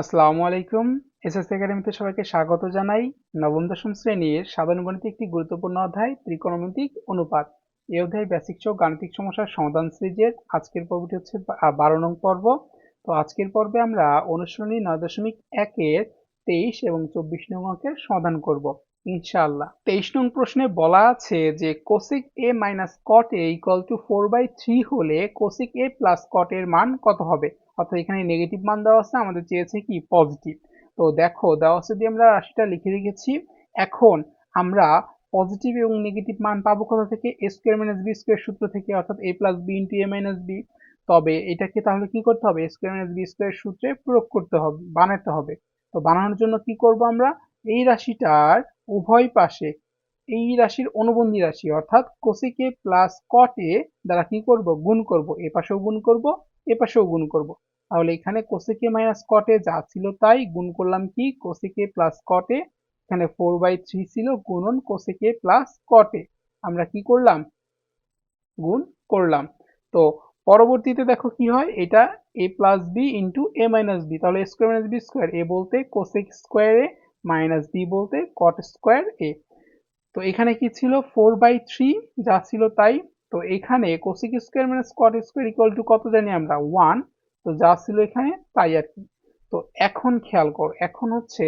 আসসালামু আলাইকুম। এসএসসি একাডেমিতে সবাইকে স্বাগত জানাই। নবম, দশম শ্রেণির সাধারণ গণিতে একটি গুরুত্বপূর্ণ অধ্যায়, ত্রিকোণমিতিক অনুপাত। এই অধ্যায় ব্যাসিক সহ গাণিতিক সমস্যার সমাধান সিরিজের আজকের পর্বটি হচ্ছে বারো নং পর্ব। তো আজকের পর্বে আমরা অনুসরণী নয় দশমিক একের তেইশ এবং চব্বিশ নং অঙ্কের সমাধান করব। ইনশাআল্লাহ। তেইশ নং প্রশ্নে বলা আছে যে cosec A minus cot A equal to four by three হলে কোসিক এ প্লাস কট এর মান কত হবে? অর্থাৎ এখানে নেগেটিভ মান দেওয়া আছে, আমাদের চেয়েছে কি? পজিটিভ তো দেখো, দেওয়া আছে দিয়ে আমরা রাশিটা লিখে রেখেছি। এখন আমরা পজিটিভ এবং নেগেটিভ মান পাবো কোথা থেকে? A square minus B square সূত্র থেকে, অর্থাৎ A plus B into A minus B তবে এটাকে তাহলে কি করতে হবে? স্কোয়ার মাইনাস বি স্কোয়ার সূত্রে প্রয়োগ করতে হবে, বানাতে হবে। তো বানানোর জন্য কি করব আমরা? এই রাশিটার উভয় পাশে এই রাশির অনুবন্ধী রাশি, অর্থাৎ কোসিকে প্লাস কটে দ্বারা কি করব? গুণ করব। এ পাশেও গুণ করব, এ পাশেও গুণ করব। তাহলে এখানে কোসেকে মাইনাস কটে যা ছিল তাই গুণ করলাম কি? কোসেকে প্লাস কটে এখানে ফোর বাই থ্রি ছিল, গুণন কোসেকে প্লাস কটে আমরা কি করলাম? গুণ করলাম। তো পরবর্তীতে দেখো কি হয়? এটা A plus B into A minus B তাহলে square minus B square A বলতে কোসেক স্কোয়ার মাইনাস বি বলতে কট স্কোয়ার এ তো এখানে কি ছিল? ফোর বাই থ্রি যা ছিল তাই। তো এখানে cosec square minus cot square equal to কত জানি আমরা? ওয়ান তো যা ছিল এখানে তাই আর কি। তো এখন খেয়াল কর, এখন হচ্ছে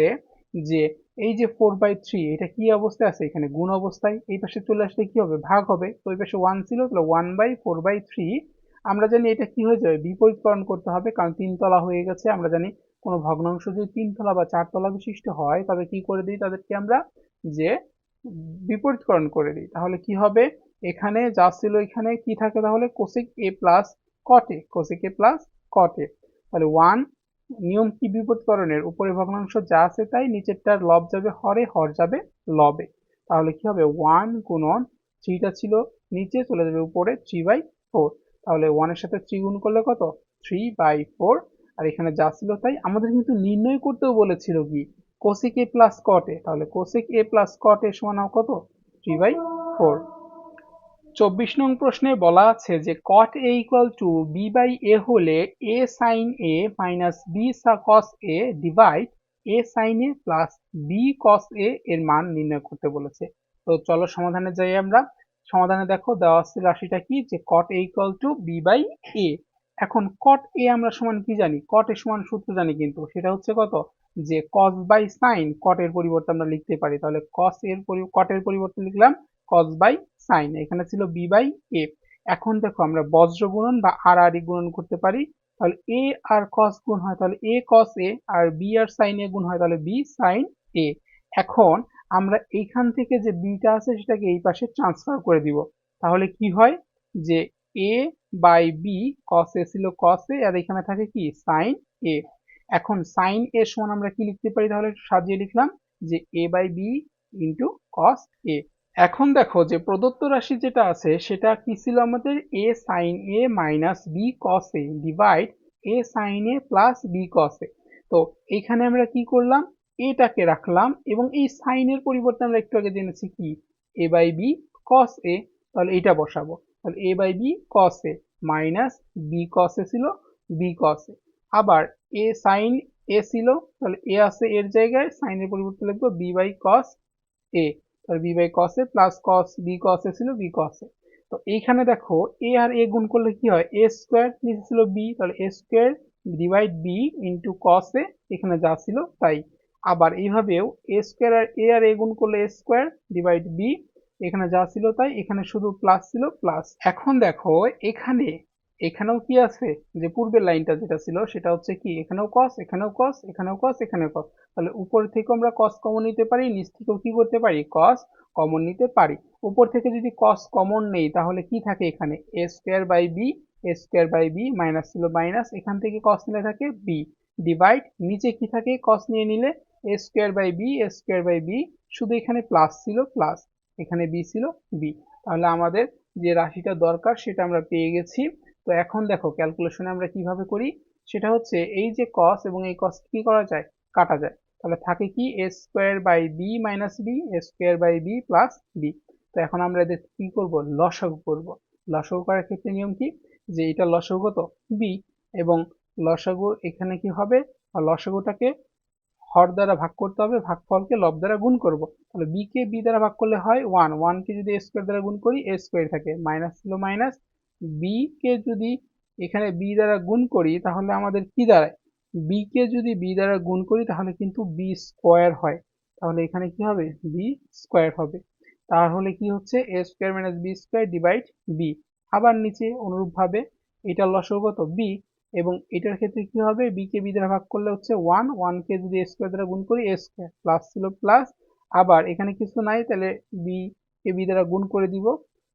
যে এই যে ফোর বাই থ্রি এটা কি অবস্থায় আছে? এখানে গুণ অবস্থায়। এই পাশে চলে আসলে কি হবে? ভাগ হবে। তো এই পাশে ওয়ান ছিল, তাহলে one by four by three আমরা জানি এটা কি হয়ে যাবে? বিপরীতকরণ করতে হবে, কারণ তিনতলা হয়ে গেছে। আমরা জানি কোনো ভগ্নাংশ যদি তিনতলা বা চারতলা বিশিষ্ট হয়, তবে কি করে দিই? তাদেরকে আমরা যে বিপরীতকরণ করে দিই। তাহলে কি হবে? এখানে যা ছিল এখানে কি থাকে তাহলে? Cosec A plus cot A cosec A plus cot A তাহলে ওয়ান নিয়ম কি বিপরীতকরণের? উপরে ভগ্নাংশ যা আছে তাই নিচেরটার লব যাবে হরে হর যাবে লবে তাহলে কি হবে? ওয়ান গুণন থ্রিটা ছিল নিচে, চলে যাবে উপরে থ্রি বাই ফোর তাহলে ওয়ানের সাথে থ্রি গুণ করলে কত? থ্রি বাই ফোর আর এখানে যা ছিল তাই। আমাদের কিন্তু নির্ণয় করতেও বলেছিল কি? কোসেক এ প্লাস কটে তাহলে কোসেক এ প্লাস কটে সমান কত? থ্রি বাই ফোর চব্বিশ নং প্রশ্নে বলা আছে যে cot A equal to B by A হলে A sine A minus B cos A divide A sine A plus B cos A এর মান নির্ণয় করতে বলেছে। তো চলো সমাধানে যাই আমরা। সমাধানে দেখো দেওয়া আছে রাশিটা কি? যে cot A equal to B by A এখন কট এ আমরা সমান কি জানি? কট এ সমান সূত্র জানি কিন্তু। সেটা হচ্ছে কত? যে কস বাই সাইন কট এর পরিবর্তে আমরা লিখতে পারি। তাহলে কস এর কট এর পরিবর্তে লিখলাম কস বাই সাইন এখানে ছিল বি বাই এ এখন দেখো আমরা বজ্র গুণন বা আর আর গুণন করতে পারি। তাহলে এ আর কস গুণ হয়। তাহলে এ কস এ আর বি আর সাইন এ গুণ হয়। তাহলে বি সাইন এ এখন আমরা এইখান থেকে যে বিটা আছে সেটাকে এই পাশে ট্রান্সফার করে দিব। তাহলে কি হয়? যে A by B cos A ছিল কস এ আর এখানে থাকে কি? সাইন এ এখন সাইন এ সমান আমরা কি লিখতে পারি? তাহলে সাজিয়ে লিখলাম যে A by B into cos A এখন দেখো যে প্রদত্ত রাশি যেটা আছে, সেটা কি ছিল আমাদের? A sine A minus B cos A divide A sine A plus B cos A তো এইখানে আমরা কি করলাম? এটাকে রাখলাম এবং এই সাইনের পরিবর্তে আমরা একটু আগে জেনেছি কি? এ বাই বি কস এ তাহলে এটা বসাবো। তাহলে A by B cos A minus B cos A ছিল বি কস এ আবার এ সাইন এ ছিল, তাহলে এ আছে এর জায়গায় সাইনের পরিবর্তে লিখব বি বাই কস এ তাহলে B by cos A plus cos B cos A ছিল বি কস এ তো এইখানে দেখো এ আর এ গুণ করলে কি হয়? এ স্কোয়ার নিচে ছিল বি তাহলে A square divide B into cos A এখানে যা ছিল তাই। আবার এইভাবেও এ স্কোয়ার আর এ আর এ গুণ করলে এ স্কোয়ার ডিভাইড বি এখানে যা ছিল তাই, এখানে শুধু প্লাস ছিল প্লাস এখন দেখো, এখানে, এখানেও কি আছে? যে পূর্বের লাইনটা যেটা ছিল, সেটা হচ্ছে কি? এখানেও কস এখানেও কস এখানেও কস এখানেও কস তাহলে উপর থেকে আমরা কস কমন নিতে পারি, নিচ থেকেও কি করতে পারি? কস কমন নিতে পারি। উপর থেকে যদি কস কমন নেই, তাহলে কি থাকে এখানে? A square by B A square by B minus ছিল মাইনাস এখান থেকে কস নিলে থাকে বি ডিভাইড নিচে কি থাকে? কস নিয়ে নিলে A square by B A square by B শুধু এখানে প্লাস ছিল প্লাস এখানে বি ছিল বি তাহলে আমাদের যে রাশিটা দরকার সেটা আমরা পেয়ে গেছি। তো এখন দেখো ক্যালকুলেশনে আমরা কীভাবে করি? সেটা হচ্ছে এই যে কস এবং এই কস কি করা যায়? কাটা যায়। তাহলে থাকে কি A square by B minus B A square by B plus B তো এখন আমরা এদের কি করব? লসাগু করব। লসাগু করার ক্ষেত্রে নিয়ম কি? যে এটা লসাগু কত? বি এবং লসাগু এখানে কি হবে? লসাগুটাকে হর দ্বারা ভাগ করতে হবে, ভাগফলকে লব দ্বারা গুণ করব। তাহলে বি কে বি দ্বারা ভাগ করলে হয় ওয়ান ওয়ানকে যদি এ স্কোয়ার দ্বারা গুণ করি এ স্কোয়ার থাকে। মাইনাস ছিল মাইনাস বি কে যদি এখানে বি দ্বারা গুণ করি, তাহলে আমাদের কি দাঁড়ায়? বি কে যদি বি দ্বারা গুণ করি, তাহলে কিন্তু বি স্কোয়ার হয়। তাহলে এখানে কি হবে? বি স্কোয়ার হবে। তাহলে কি হচ্ছে? A square minus B square divide B আবার নিচে অনুরূপভাবে এটা লসাগু কত বি এবং এটার ক্ষেত্রে কি হবে? বি কে বি দ্বারা ভাগ করলে হচ্ছে ওয়ান কে যদি স্কোয়ার দ্বারা গুণ করি এ স্কোয়ার প্লাস ছিল প্লাস আবার এখানে কিছু নাই, তাহলে বি কে বি দ্বারা গুণ করে দিব।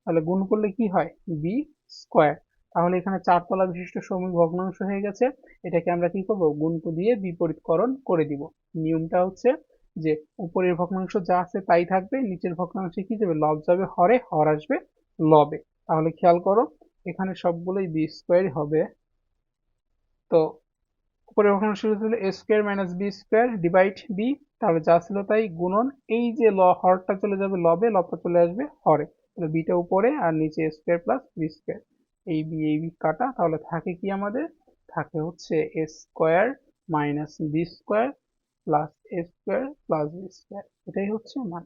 তাহলে গুণ করলে কি হয়? বি স্কোয়ার তাহলে এখানে চারতলা বিশিষ্ট সমীক ভগ্নাংশ হয়ে গেছে। এটাকে আমরা কি করব? গুণ দিয়ে বিপরীতকরণ করে দিব। নিয়মটা হচ্ছে যে উপরের ভগ্নাংশ যা আছে তাই থাকবে, নিচের ভগ্নাংশে কি যাবে? লব যাবে, হরে, হর আসবে, লবে। তাহলে খেয়াল করো, এখানে সবগুলোই বি স্কোয়ার হবে। তো উপরের শুরু ছিল A square minus B square divide B তাহলে যা ছিল তাই গুণন। এই যে ল, হরটা চলে যাবে লবে, লবটা চলে আসবে হরে। তাহলে বিটা উপরে আর নিচে স্কোয়ার প্লাস বি স্কোয়ার এই বি এই বি কাটা, তাহলে থাকে কি আমাদের? থাকে হচ্ছে A square minus B square plus A square plus B square এটাই হচ্ছে মান।